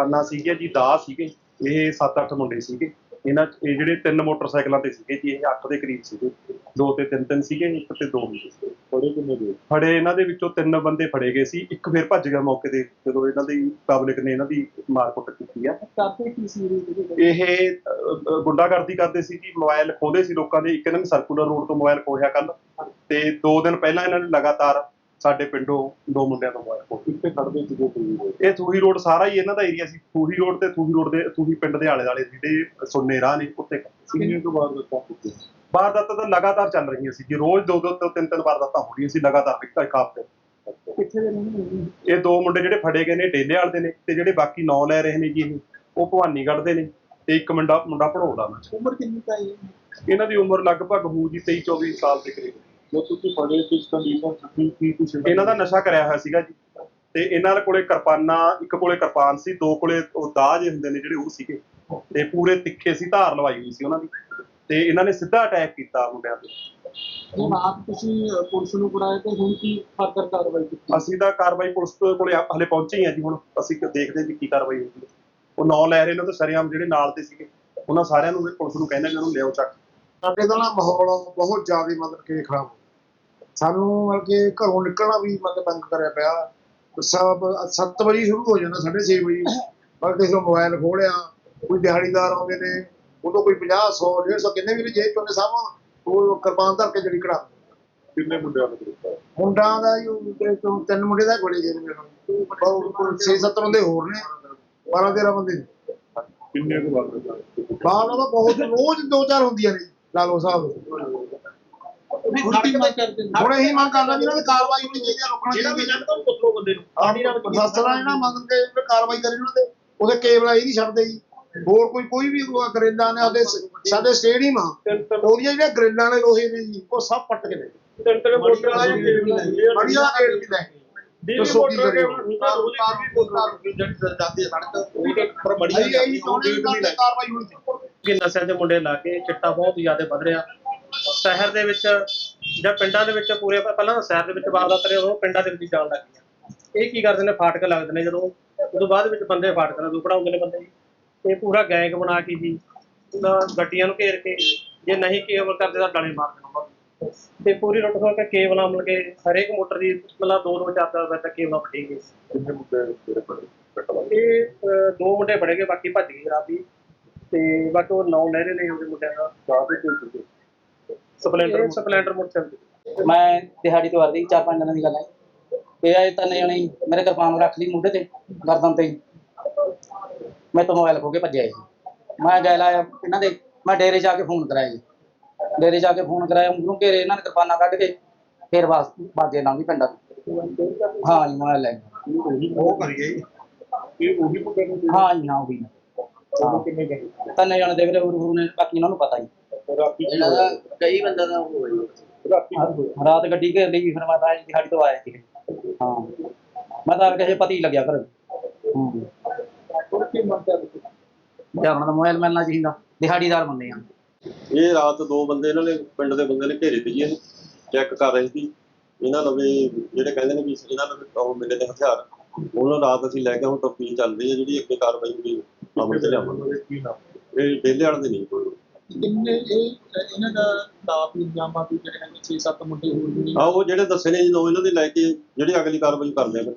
ਕਿਰਪਾਨਾਂ ਸੀਗੀਆਂ ਜੀ ਦਾ ਸੀਗੇ ਇਹ 7-8 ਮੁੰਡੇ ਸੀਗੇ। ਇਹਨਾਂ ਇਹ ਜਿਹੜੇ ਤਿੰਨ ਮੋਟਰਸਾਈਕਲਾਂ ਤੇ ਸੀਗੇ ਜੀ ਇਹ 8 ਦੇ ਕਰੀਬ ਸੀਗੇ। ਦੋ ਤੇ ਤਿੰਨ ਤਿੰਨ ਸੀਗੇ ਇੱਕ ਤੇ ਦੋ ਸੀਗੇ। ਬੜੇ ਕਿੰਨੇ ਦੇ ਫੜੇ ਇਹਨਾਂ ਦੇ ਵਿੱਚੋਂ ਤਿੰਨ ਬੰਦੇ ਫੜੇ ਗਏ ਸੀ। ਇੱਕ ਫਿਰ ਭੱਜ ਗਿਆ ਮੌਕੇ ਤੇ ਜਦੋਂ ਇਹਨਾਂ ਦੀ ਪਬਲਿਕ ਨੇ ਇਹਨਾਂ ਦੀ ਮਾਰਕੁੱਟ ਕੀਤੀ ਆ। ਕਰਦੇ ਕੀ ਸੀ ਇਹ ਗੁੰਡਾਗਰਦੀ ਕਰਦੇ ਸੀ ਜੀ ਮੋਬਾਈਲ ਖੋਦੇ ਸੀ ਲੋਕਾਂ ਦੇ। ਇੱਕ ਇਹਨਾਂ ਨੇ ਸਰਕੂਲਰ ਰੋਡ ਤੋਂ ਮੋਬਾਈਲ ਖੋਹਿਆ ਕੱਲ ਤੇ ਦੋ ਦਿਨ ਪਹਿਲਾਂ ਇਹਨਾਂ ਨੇ ਲਗਾਤਾਰ ਸਾਡੇ ਪਿੰਡੋਂ ਦੋ ਮੁੰਡਿਆਂ ਤੋਂ ਖੋਹੇ ਕਿੱਥੇ ਖੜਦੇ ਸੀਗੇ ਤੁਸੀਂ ਇਹ ਥੂਹੀ ਰੋਡ ਸਾਰਾ ਹੀ ਇਹਨਾਂ ਦਾ ਏਰੀਆ ਸੀ। ਥੂਹੀ ਰੋਡ ਤੇ ਥੂਹੀ ਰੋਡ ਦੇ ਥੂਹੀ ਪਿੰਡ ਦੇ ਆਲੇ ਦੁਆਲੇ ਜਿਹੜੇ ਸੁੰਨੇ ਰਾਹ ਨੇ ਉੱਤੇ ਕਿੰਨੇ ਤੋਂ ਬਾਅਦ ਦਿੱਤਾ ਕੁੱਤੇ ਵਾਰਦਾਤਾਂ ਤਾਂ ਲਗਾਤਾਰ ਚੱਲ ਰਹੀਆਂ ਸੀ। ਜੀ ਰੋਜ਼ ਦੋ ਦੋ ਤੋਂ ਤਿੰਨ ਤਿੰਨ ਵਾਰਦਾਤਾਂ ਹੋ ਰਹੀਆਂ ਸੀ ਲਗਾਤਾਰ ਇੱਕ ਕਿੱਥੇ ਦੇ ਨਹੀਂ ਇਹ ਦੋ ਮੁੰਡੇ ਜਿਹੜੇ ਫੜੇ ਗਏ ਨੇ ਡੇਲੇ ਵਾਲੇ ਦੇ ਨੇ ਤੇ ਜਿਹੜੇ ਬਾਕੀ ਨੌ ਲੈ ਰਹੇ ਨੇ ਜੀ ਇਹ ਉਹ ਭਵਾਨੀਗੜ੍ਹ ਦੇ ਨੇ ਤੇ ਇੱਕ ਮੁੰਡਾ ਮੁੰਡਾ ਪੜਾਉਂਦਾ ਉਮਰ ਕਿੰਨੀ ਕਾਈ ਇਹਨਾਂ ਦੀ ਉਮਰ ਲਗਭਗ ਹੋਊ ਜੀ 23 24 ਸਾਲ ਦੇ ਕਰੀਬ। ਜੋ ਤੁਸੀਂ ਫੜੇ ਕਿਸ ਕੰਡੀਸ਼ਨ ਚ ਕੀ ਕੀ ਕੁਛ ਇਹਨਾਂ ਦਾ ਨਸ਼ਾ ਕਰਿਆ ਹੋਇਆ ਸੀਗਾ ਜੀ। ਤੇ ਇਹਨਾਂ ਦੇ ਕੋਲੇ ਕਿਰਪਾਨਾਂ ਇੱਕ ਕੋਲੇ ਕਿਰਪਾਨ ਸੀ ਦੋ ਕੋਲੇ ਉਹ ਦਾਜ ਹੁੰਦੇ ਨੇ ਜਿਹੜੇ ਉਹ ਸੀਗੇ। ਤੇ ਪੂਰੇ ਤਿੱਖੇ ਸੀ ਧਾਰ ਲਵਾਈ ਹੋਈ ਸੀ ਉਹਨਾਂ ਦੀ। ਤੇ ਇਹਨਾਂ ਨੇ ਸਿੱਧਾ ਅਟੈਕ ਕੀਤਾ ਮੁੰਡਿਆਂ ਤੇ। ਹੁਣ ਆਪ ਤੁਸੀਂ ਪੁਲਿਸ ਨੂੰ ਬੁਲਾਇਆ ਤੇ ਹੁਣ ਕੀ ਫਰਦਰ ਕਾਰਵਾਈ ਕੀਤੀ? ਅਸੀਂ ਤਾਂ ਕਾਰਵਾਈ ਪੁਲਿਸ ਕੋਲੇ ਹਲੇ ਪਹੁੰਚੇ ਹੀ ਆ ਜੀ ਹੁਣ। ਅਸੀਂ ਦੇਖਦੇ ਹਾਂ ਜੀ ਕੀ ਕਾਰਵਾਈ ਹੁੰਦੀ ਹੈ। ਉਹ ਨੌ ਲੈ ਰਹੇ ਨੇ ਤੇ ਸਰਿਆਮ ਜਿਹੜੇ ਨਾਲ ਤੇ ਸੀਗੇ ਉਹਨਾਂ ਸਾਰਿਆਂ ਨੂੰ ਵੀ ਪੁਲਿਸ ਨੂੰ ਕਹਿੰਦੇ ਨੂੰ ਲਿਆਓ ਚੱਕ। ਸਾਡੇ ਦਾ ਨਾ ਮਾਹੌਲ ਬਹੁਤ ਜ਼ਿਆਦਾ ਮਤਲਬ ਕਿ ਖਰਾਬ। ਸਾਨੂੰ ਮਤਲਬ ਕਿ ਘਰੋਂ ਨਿਕਲਣਾ ਵੀ ਮਤਲਬ ਤੰਗ ਕਰਿਆ ਪਿਆ। ਸਭ 7 ਵਜੇ ਸ਼ੁਰੂ ਹੋ ਜਾਂਦਾ 6:30 ਵਜੇ। ਪਰ ਕਿਸੇ ਨੂੰ ਮੋਬਾਈਲ ਖੋਲਿਆ ਕੋਈ ਦਿਹਾੜੀਦਾਰ ਆਉਂਦੇ ਨੇ ਉਦੋਂ ਕੋਈ 50 100 150 ਕਿੰਨੇ ਵੀ ਨੇ ਜੇਬ ਚੋਂ ਨੇ ਸਭ ਉਹ ਕਿਰਪਾਨ ਧਰ ਕੇ ਜਿਹੜੀ ਕਢਾ ਕਿੰਨੇ ਮੁੰਡਿਆਂ ਨੂੰ ਦਿੱਤਾ ਮੁੰਡਾ ਦਾ ਹੀ ਤਿੰਨ ਮੁੰਡੇ ਦਾ ਬੜੇ ਜੇ ਮੇਰੇ। ਬਹੁਤ 6-7 ਬੰਦੇ ਹੋਰ ਨੇ 12-13 ਬੰਦੇ। ਨੇ ਕਿੰਨੇ ਬਾਅਦ ਦਿੱਤਾ ਬਾਹਰ ਉਹਦਾ ਬਹੁਤ ਰੋਜ਼ ਦੋ ਚਾਰ ਹੁੰਦੀਆਂ ਨੇ ਲਾਲੋ ਸਾਹਿਬ। ਹੁਣ ਨੇ ਇਹੀ ਮੰਗ ਕਰਦਾ ਵੀ ਇਹਨਾਂ ਦੀ ਕਾਰਵਾਈ ਹੋਣੀ ਚਾਹੀਦੀ ਹੈ ਰੋਕਣਾ ਜਿਹੜਾ ਵੀ ਜਾਣਦਾ ਉਹ ਪੁੱਛ ਲਓ ਬੰਦੇ ਨੂੰ। ਪ੍ਰਸ਼ਾਸਨ ਆ ਜਿਹੜਾ ਮੰਗ ਕੇ ਵੀ ਕਾਰਵਾਈ ਕਰੇ ਉਹਨਾਂ ਤੇ। ਉਹਦੇ ਕੇਬਲ ਇਹ ਨਹੀਂ ਛੱਡਦੇ ਜੀ। ਹੋਰ ਕੋਈ ਕੋਈ ਵੀ ਗਰੇਲਾਂ ਨੇ ਸਾਡੇ ਸਾਡੇ ਸਟੇਡੀਅਮ ਆ। ਉਹਦੀਆਂ ਜਿਹੜੀਆਂ ਗਰੇਲਾਂ ਨੇ ਲੋਹੇ ਦੇ ਜੀ ਉਹ ਸਭ ਪੱਟ ਕੇ ਲੈ ਗਏ। ਤਿੰਨ ਤਿੰਨ ਮੜੀ ਵਾਲਾ ਗੇਟ ਵੀ ਲੈ ਗਏ। ਮੜੀ ਵਾਲਾ ਗੇਟ ਵੀ ਲੈ ਦੱਸੋ ਕੀ ਕਰੀਏ ਅਸੀਂ ਇਹੀ ਚਾਹੁੰਦੇ ਵੀ ਗੱਲ ਤੇ ਕਾਰਵਾਈ ਹੋਣੀ ਚਾਹੀਦੀ। ਕਿ ਨਸ਼ਿਆਂ ਦੇ ਮੁੰਡੇ ਲਾ ਕੇ ਚਿੱਟਾ ਬਹੁਤ ਜ਼ਿਆਦਾ ਵੱਧ ਰਿਹਾ। ਸ਼ਹਿਰ ਦੇ ਵਿੱਚ ਜਾਂ ਪਿੰਡਾਂ ਦੇ ਵਿੱਚ ਪੂਰੇ ਪਹਿਲਾਂ ਸ਼ਹਿਰ ਦੇ ਵਿੱਚ ਵਾਰਦਾਤ ਰਹੇ ਉਹ ਪਿੰਡਾਂ ਦੇ ਵਿੱਚ ਜਾਣ ਲੱਗ ਗਈਆਂ। ਇਹ ਕੀ ਕਰਦੇ ਨੇ? ਫਾਟਕ ਲੱਗਦੇ ਨੇ ਜਦੋਂ ਉਦੋਂ ਬਾਅਦ ਵਿੱਚ ਬੰਦੇ ਫਾਟਕਾਂ ਨੂੰ ਦੁਪੜਾਉਂਦੇ ਨੇ ਬੰਦੇ। ਜੀ ਇਹ ਪੂਰਾ ਗੈਂਗ ਬਣਾ ਕੇ ਜੀ ਗੱਡੀਆਂ ਨੂੰ ਘੇਰ ਕੇ ਜੇ ਨਹੀਂ ਕੇਬਲ ਕਰਦੇ ਤਾਂ ਡਲੇ ਮਾਰ ਦੇਣਾ ਤੇ ਪੂਰੀ ਲੁੱਟ ਖੋਹ ਕੇ ਕੇਬਲਾਂ ਮਿਲ ਕੇ ਹਰੇਕ ਮੋਟਰ ਦੀ ਮਤਲਬ ਦੋ ਦੋ ਚਾਰ ਚਾਰ ਵਜੇ ਤੱਕ ਕੇਬਲਾਂ ਗਈ ਫੜੇ? ਕੱਟਵਾ ਇਹ ਦੋ ਮੁੰਡੇ ਫੜੇ ਗਏ ਬਾਕੀ ਭੱਜ ਗਏ ਰਾਤੀ ਤੇ ਬਾਕੀ ਉਹ ਨੌ ਲੈ ਰਹੇ ਨੇ ਉਹਦੇ ਮੁੰਡਿਆਂ ਦਾ ਸਪਲੈਂਡਰ ਸਪਲੈਂਡਰ ਮੋਟਰਸਾਈਕਲ ਮੈਂ ਦਿਹਾੜੀ ਤੋਂ ਵਰਦੀ ਚਾਰ ਪੰਜ ਦਿਨਾਂ ਦੀ ਗੱਲ ਹੈ ਤੇ ਆਏ ਤਾਂ ਜਣੇ ਹੀ ਮੇਰੇ ਕਿਰਪਾਨ ਰੱਖ ਲਈ ਮੋਢੇ ਤੇ ਗਰਦਨ ਤੇ ਹੀ। ਮੈਂ ਤਾਂ ਮੋਬਾਈਲ ਖੋ ਕੇ ਭੱਜਿਆ ਜੀ ਮੈਂ ਗਿਆ ਲਾਇਆ ਇਹਨਾਂ ਦੇ ਮੈਂ ਡੇਰੇ ਜਾ ਕੇ ਫੋਨ ਕਰਾਇਆ ਜੀ ਡੇਰੇ ਜਾ ਕੇ ਫੋਨ ਕਰਾਇਆ ਉਹਨੂੰ ਘੇਰੇ ਇਹਨਾਂ ਨੇ ਕਿਰਪਾਨਾਂ ਕੱਢ ਕੇ ਫੇਰ ਬਾਸ ਬਾਗੇ ਲੰਘੀ ਪਿੰਡਾਂ ਨੂੰ। ਹਾਂ ਜੀ ਮੋਬਾਈਲ ਲੈ ਗਏ। ਉਹ ਕਰੀਏ ਇਹ ਉਹੀ ਮੁੰਡੇ ਨੂੰ ਹਾਂ ਜੀ ਹਾਂ ਉਹ ਵੀ ਨੇ। ਉਹਨੂੰ ਕਿੰਨੇ ਦਿਨ ਤਿੰਨ ਜਣੇ ਦੇ ਵੀਰੇ ਗੁਰੂ ਨੇ ਬਾਕੀ ਉਹਨਾਂ ਨੂੰ ਪਤਾ ਜੀ ਰਾਤੀ ਕੀ ਹੋਇਆ? ਕਈ ਬੰਦਾ ਦਾ ਉਹ ਰਾਤੀ ਰਾਤ ਗੱਡੀ ਘੇਰ ਲਈ ਫਿਰ ਮੈਂ ਤਾਂ ਜੀ ਦਿਹਾੜੀ ਤੋਂ ਆਇਆ ਸੀ। ਹਾਂ। ਮੈਂ ਤਾਂ ਕਿਸੇ ਪਤੀ ਲੱਗਿਆ ਹੂੰ। ਕੀ ਮੋਬਾਈਲ ਮਿਲਣਾ ਚਾਹੀਦਾ। ਦਿਹਾੜੀਦਾਰ ਬੰਦੇ ਆ। ਇਹ ਰਾਤ ਦੋ ਬੰਦੇ ਇਹਨਾਂ ਨੇ ਪਿੰਡ ਦੇ ਬੰਦੇ ਨੇ ਘੇਰੇ ਤੇ ਜੀ ਇਹਨੂੰ ਚੈੱਕ ਕਰ ਰਹੇ ਸੀ। ਇਹਨਾਂ ਲਵੇ ਜਿਹੜੇ ਕਹਿੰਦੇ ਨੇ ਵੀ ਇਹਨਾਂ ਲਵੇ ਉਹ ਮਿਲੇ ਨੇ ਹਥਿਆਰ। ਉਹਨਾਂ ਰਾਤ ਅਸੀਂ ਲੈ ਕੇ ਹੁਣ ਤਫਤੀਸ਼ ਚੱਲ ਰਹੀ ਹੈ ਜਿਹੜੀ ਅੱਗੇ ਕਾਰਵਾਈ ਹੋਈ। ਅਮਲ ਚ ਲਿਆਵਾਂਗੇ। ਕੀ ਨਾਮ? ਇਹ ਡੇਲੇ ਵਾਲੇ ਦੇ ਨਹੀਂ। ਕੋਈ ਕਿੰਨੇ ਇਹ ਇਹਨਾਂ ਦਾ ਦਾਪ ਇਲਜ਼ਾਮਾਂ ਵੀ ਜਿਹੜੇ ਹੈਗੇ 6-7 ਮੁੰਡੇ ਹੋਰ ਵੀ ਨੇ। ਆ ਉਹ ਜਿਹੜੇ ਦੱਸੇ ਨੇ ਜਦੋਂ ਇਹਨਾਂ ਦੇ ਲੈ ਕੇ ਜਿਹੜੀ ਅਗਲੀ ਕਾਰਵਾਈ ਕਰਦੇ ਆ ਫਿਰ।